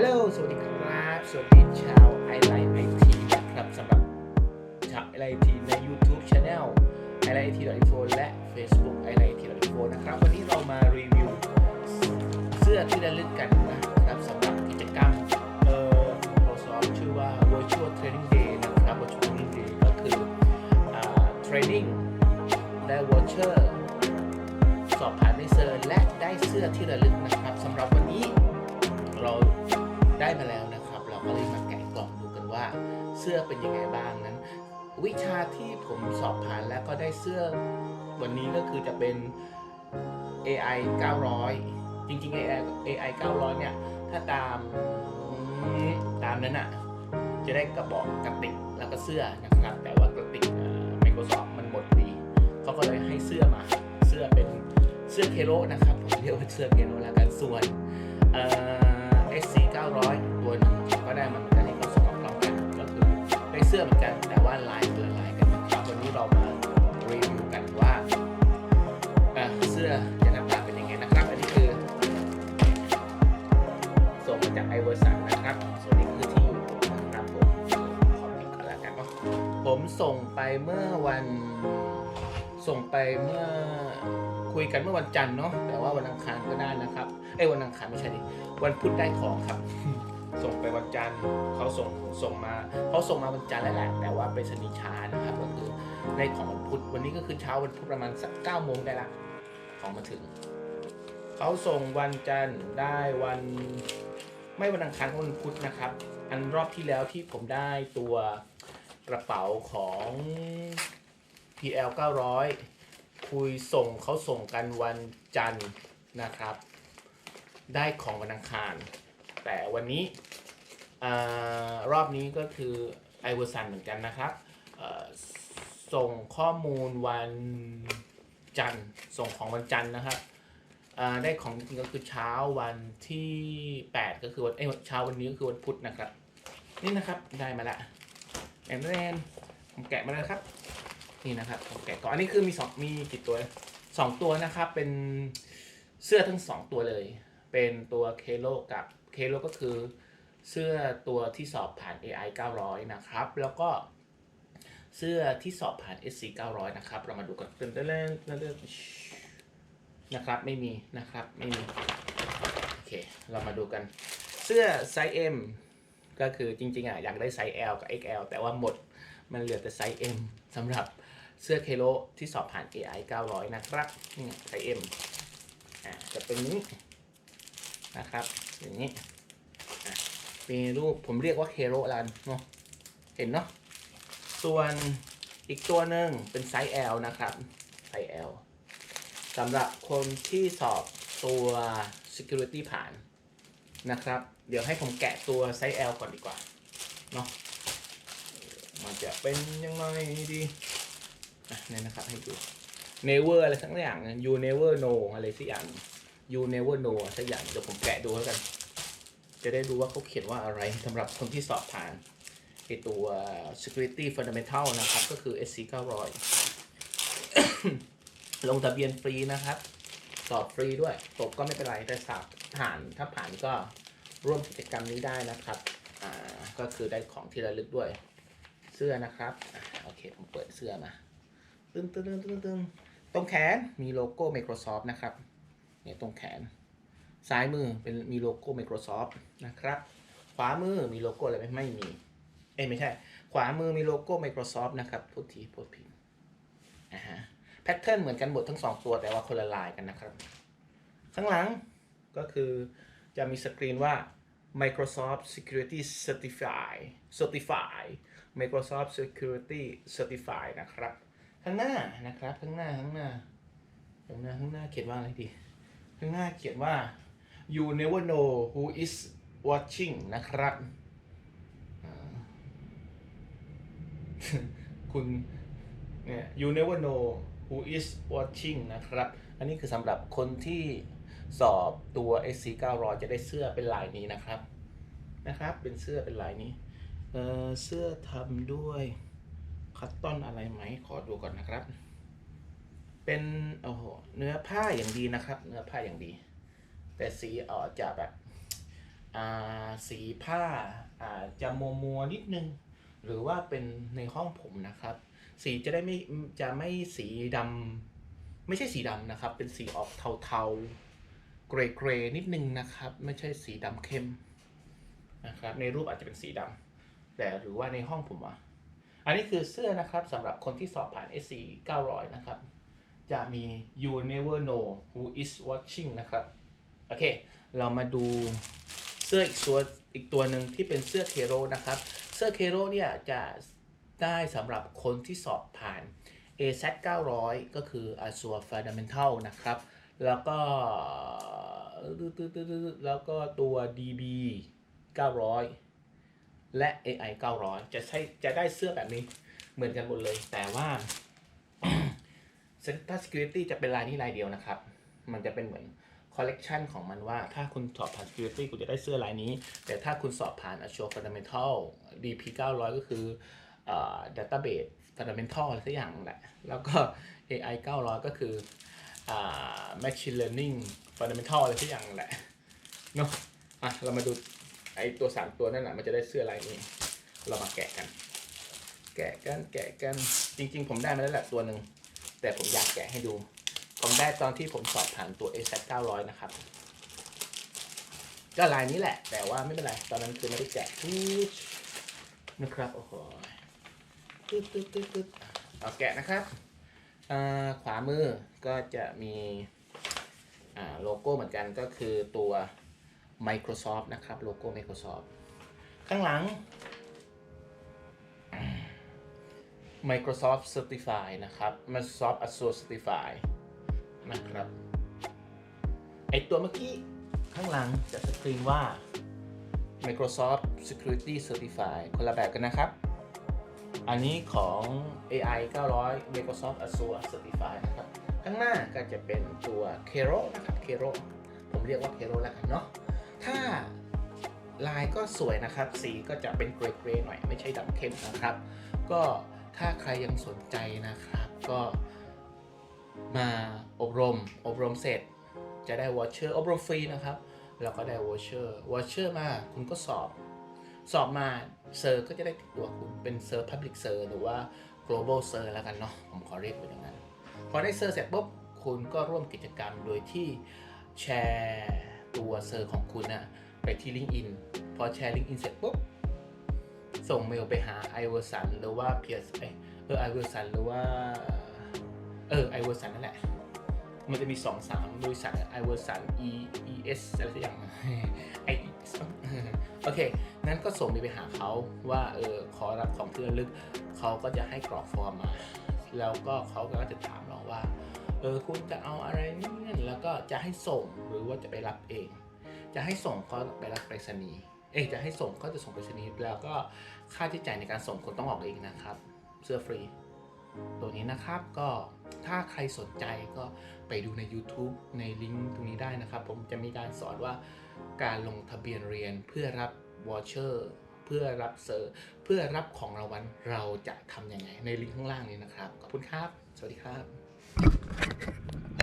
ฮัลโหล สวัสดีครับ สวัสดีชาวไอไลน์ไอทีนะครับสำหรับชาวไอไลน์ทีใน YouTube Channel ไอไลน์ไอทีดอทโฟและ Facebook ไอไลน์ไอทีดอทโฟนะครับ วันนี้เรามารีวิว เสื้อที่ระลึกกันนะครับสำหรับกิจกรรมเอ่อ Microsoft ชื่อว่า Virtual Training Day นะครับ Virtual Training Day ก็คืออ่า Training ได้ Voucher สอบผ่านในเซอร์และได้เสื้อที่ระลึกนะครับสำหรับวันนี้เรา ได้มาแล้วนะครับ เราก็เลยมาแกะกล่องดูกันว่า เสื้อเป็นยังไงบ้างนั้น วิชาที่ผมสอบผ่านแล้วก็ได้เสื้อวันนี้ก็คือจะเป็น AI 900 จริงๆ AI AI 900 เนี่ย ถ้าตามตามนั้นอะ จะได้กระบอกกระติกแล้วก็เสื้อนะครับ แต่ว่ากระติก Microsoft มันหมดดีเขาก็เลยให้เสื้อมาเสื้อเป็นเสื้อเคโรนะครับ ผมเรียกว่าเสื้อเคโรแล้วกันส่วนเอ่อ เสื้อเหมือนกัน แต่ว่าลายคนละลายกันนะครับวันนี้เรามารีวิวกันว่าเสื้อจะหน้าตาเป็นยังไงนะครับ อันนี้คือส่งมาจากไอเวอร์สันนะครับ ส่วนนี้คือที่อยู่นะครับผมขอพิมพ์กันแล้วกันเนาะผมส่งไปเมื่อวันส่งไปเมื่อคุยกันเมื่อวันจันทร์เนาะแต่ว่าวันอังคารก็ได้นะครับ เอ้ยวันอังคารไม่ใช่ดิวันพุธได้ของครับ ส่งไปวันจันทร์เขาส่งส่งมาเขาส่งมาวันจันทร์แล้วแหละแต่ว่าไปสนีช้านะครับก็คือในของวันพุธวันนี้ก็คือเช้าวันพุธประมาณสักเก้าโมงได้ละของมาถึงเขาส่งวันจันทร์ได้วันไม่วันอังคารวันพุธนะครับ อันรอบที่แล้วที่ผมได้ตัวกระเป๋าของ PL 900 คุยส่งเขาส่งกันวันจันทร์นะครับ ได้ของวันอังคาร แต่วันนี้รอบนี้ก็คือไอเวอร์ซันเหมือนกันนะครับส่งข้อมูลวันจันทร์ส่งของวันจันทร์นะครับได้ของจริงก็คือเช้าวันที่ 8 ก็คือวันเอ้เช้าวันนี้ก็คือวันพุธนะครับ นี่นะครับได้มาละแอนแรนผมแกะมาแล้วครับ นี่นะครับผมแกะก่อนอันนี้คือมีสองมีกี่ตัวสองตัวนะครับเป็นเสื้อทั้งสองตัวเลย เป็นตัวเคโลกับ เคโลก็คือเสื้อตัวที่สอบผ่าน AI 900 นะครับ แล้วก็เสื้อที่สอบผ่าน SC 900 นะครับ เรามาดูกันเต้นเต้นเต้นเต้นนะครับ ไม่มีนะครับ ไม่มี โอเค เรามาดูกัน เสื้อไซส์ M ก็คือจริงๆอะอยากได้ไซส์ L กับ XL แต่ว่าหมด มันเหลือแต่ไซส์ M สำหรับเสื้อเคโลที่สอบผ่าน AI 900 นะครับ นี่ไซส์ M อ่าจะเป็นนี้นะครับ อย่างนี้มีรูปผมเรียกว่าเคโลแล้วกันเนาะเห็นเนาะส่วนอีกตัวหนึ่งเป็นไซส์ L นะครับ ไซส์ L สำหรับคนที่สอบตัว security ผ่านนะครับ เดี๋ยวให้ผมแกะตัวไซส์ L ก่อนดีกว่าเนาะมันจะเป็นยังไงดีนี่นะครับให้ดู never อะไรสักอย่าง you never know อะไรสักอย่าง you never know สักอย่างเดี๋ยวผมแกะดูแล้วกัน จะได้ดูว่าเขาเขียนว่าอะไรสำหรับคนที่สอบผ่านไอตัว security fundamental นะครับ ก็คือ SC 900 ลงทะเบียนฟรีนะครับ สอบฟรีด้วย ตกก็ไม่เป็นไร แต่สอบผ่านถ้าผ่านก็ร่วมกิจกรรมนี้ได้นะครับ อ่า ก็คือได้ของที่ระลึกด้วย เสื้อนะครับอ่าโอเค ผมเปิดเสื้อมาตึ้งตึ้งตึ้งตึ้งตึ้งตรงแขนมีโลโก้ Microsoft นะครับ เนี่ยตรงแขน ซ้ายมือเป็นมีโลโก้ Microsoft นะครับ ขวามือมีโลโก้อะไรไหมไม่มี เอ้ไม่ใช่ ขวามือมีโลโก้ Microsoft นะครับโทษทีโทษผิดอ่าฮะแพทเทิร์นเหมือนกันหมดทั้งสองตัวแต่ว่าคนละลายกันนะครับ ข้างหลังก็คือจะมีสกรีนว่า Microsoft Security Certify Certify Microsoft Security Certify นะครับ ข้างหน้านะครับ ข้างหน้าข้างหน้าข้างหน้าข้างหน้าเขียนว่าอะไรดี ข้างหน้าเขียนว่า you never know who is watching นะครับ คุณเนี่ย you never know who is watching นะครับ อันนี้คือสำหรับคนที่สอบตัว SC 900 จะได้เสื้อเป็นลายนี้นะครับ นะครับ เป็นเสื้อเป็นลายนี้เเสื้อทำด้วยคัตตอนอะไรไหม ขอดูก่อนนะครับ เป็นโอ้โหเนื้อผ้าอย่างดีนะครับ เนื้อผ้าอย่างดี แต่สีออกจะแบบอ่าสีผ้าอาจจะมัวมัวนิดนึง หรือว่าเป็นในห้องผมนะครับ สีจะได้ไม่จะไม่สีดำไม่ใช่สีดำนะครับ เป็นสีออกเทาๆเกรย์เกรย์นิดนึงนะครับ ไม่ใช่สีดำเข้มนะครับ ในรูปอาจจะเป็นสีดำแต่หรือว่าในห้องผมอะอันนี้คือเสื้อนะครับสำหรับคนที่สอบผ่าน SC 900 นะครับ จะมี you never know who is watching นะครับ โอเค เรามาดูเสื้ออีกตัวอีกตัวหนึ่งที่เป็นเสื้อเคโรนะครับ เสื้อเคโรเนี่ยจะได้สำหรับคนที่สอบผ่าน AZ 900 ก็คือ Azure Fundamental นะครับ แล้วก็แล้วก็ตัว DB 900 และ AI 900 จะใช้จะได้เสื้อแบบนี้เหมือนกันหมดเลย แต่ว่า Center Security จะเป็นลายนี้ลายเดียวนะครับ มันจะเป็นเหมือนคอลเลกชันของมันว่า ถ้าคุณสอบผ่าน Security คุณจะได้เสื้อลายนี้ แต่ถ้าคุณสอบผ่าน Azure Fundamental DP 900 ก็คือเอ่อ Database Fundamental อะไรสักอย่างแหละ แล้วก็ AI 900 ก็คืออ่า Machine Learning Fundamental อะไรสักอย่างแหละเนาะอะเรามาดูไอตัว 3 ตัวนั่นแหละมันจะได้เสื้อลายนี้ เรามาแกะกัน แกะกันแกะกันจริง ๆ ผมได้มาแล้วแหละตัวหนึ่ง แต่ผมอยากแกะให้ดู ผมได้ตอนที่ผมสอบผ่านตัว a z 900 นะครับ ก็ลายนี้แหละ แต่ว่าไม่เป็นไร ตอนนั้นคือไม่ได้แกะทุกนะครับ โอ้โหตึ๊ดตึ๊ดตึ๊ดตึ๊ดเอาแกะนะครับ ขวามือก็จะมีโลโก้เหมือนกันก็คือตัว Microsoft นะครับ โลโก้ Microsoft ข้างหลัง Microsoft Certify นะครับ Microsoft Azure Certify นะครับไอตัวเมื่อกี้ข้างหลังจะสกรีนว่า Microsoft Security Certify คนละแบบกันนะครับ อันนี้ของ AI 900 Microsoft Azure Certify นะครับ ข้างหน้าก็จะเป็นตัว Kero นะครับ Kero ผมเรียกว่า Kero แล้วกันเนาะ ถ้าลายก็สวยนะครับ สีก็จะเป็นเกรย์ๆหน่อย ไม่ใช่ดำเข้มนะครับ ก็ ถ้าใครยังสนใจนะครับ ก็มาอบรม อบรมเสร็จ จะได้วอชเชอร์อบรมฟรีนะครับ แล้วก็ได้วอชเชอร์วอชเชอร์มาคุณก็สอบ สอบมาเซอร์ก็จะได้ติดตัวคุณเป็นเซอร์ Public เซอร์หรือว่า global เซอร์แล้วกันเนาะผมขอเรียกเป็นอย่างนั้น พอได้เซอร์เสร็จปุ๊บคุณก็ร่วมกิจกรรมโดยที่แชร์ตัวเซอร์ของคุณนะไปที่ LinkedIn พอแชร์ LinkedIn เสร็จปุ๊บ ส่งเมลไปหาไอเวอร์สันหรือว่าเพียร์เอยเออไอเวอร์สันหรือว่าเออไอเวอร์สันนั่นแหละ มันจะมี2 3บริษัทไอเวอร์สัน E E S อะไรสักอย่างไอโอเค นั้นก็ส่งไปหาเขาว่าเออขอรับของที่ระลึก เขาก็จะให้กรอกฟอร์มมา แล้วก็เขาก็จะถามเราว่า เออคุณจะเอาอะไรนี่นั่นแล้วก็จะให้ส่งหรือว่าจะไปรับเอง จะให้ส่งก็ไปรับไปรษณีย์ เอ๊ะจะให้ส่งก็จะส่งไปรษณีแล้วก็ค่าใช้จ่ายในการส่งคุณต้องออกเองนะครับ เสื้อฟรี ตัวนี้นะครับก็ถ้าใครสนใจก็ไปดูใน YouTube ในลิงก์ตรงนี้ได้นะครับ ผมจะมีการสอนว่าการลงทะเบียนเรียนเพื่อรับวอเชอร์เพื่อรับเซอร์เพื่อรับของรางวัลเราจะทำยังไงในลิงก์ข้างล่างนี้นะครับ ขอบคุณครับ สวัสดีครับ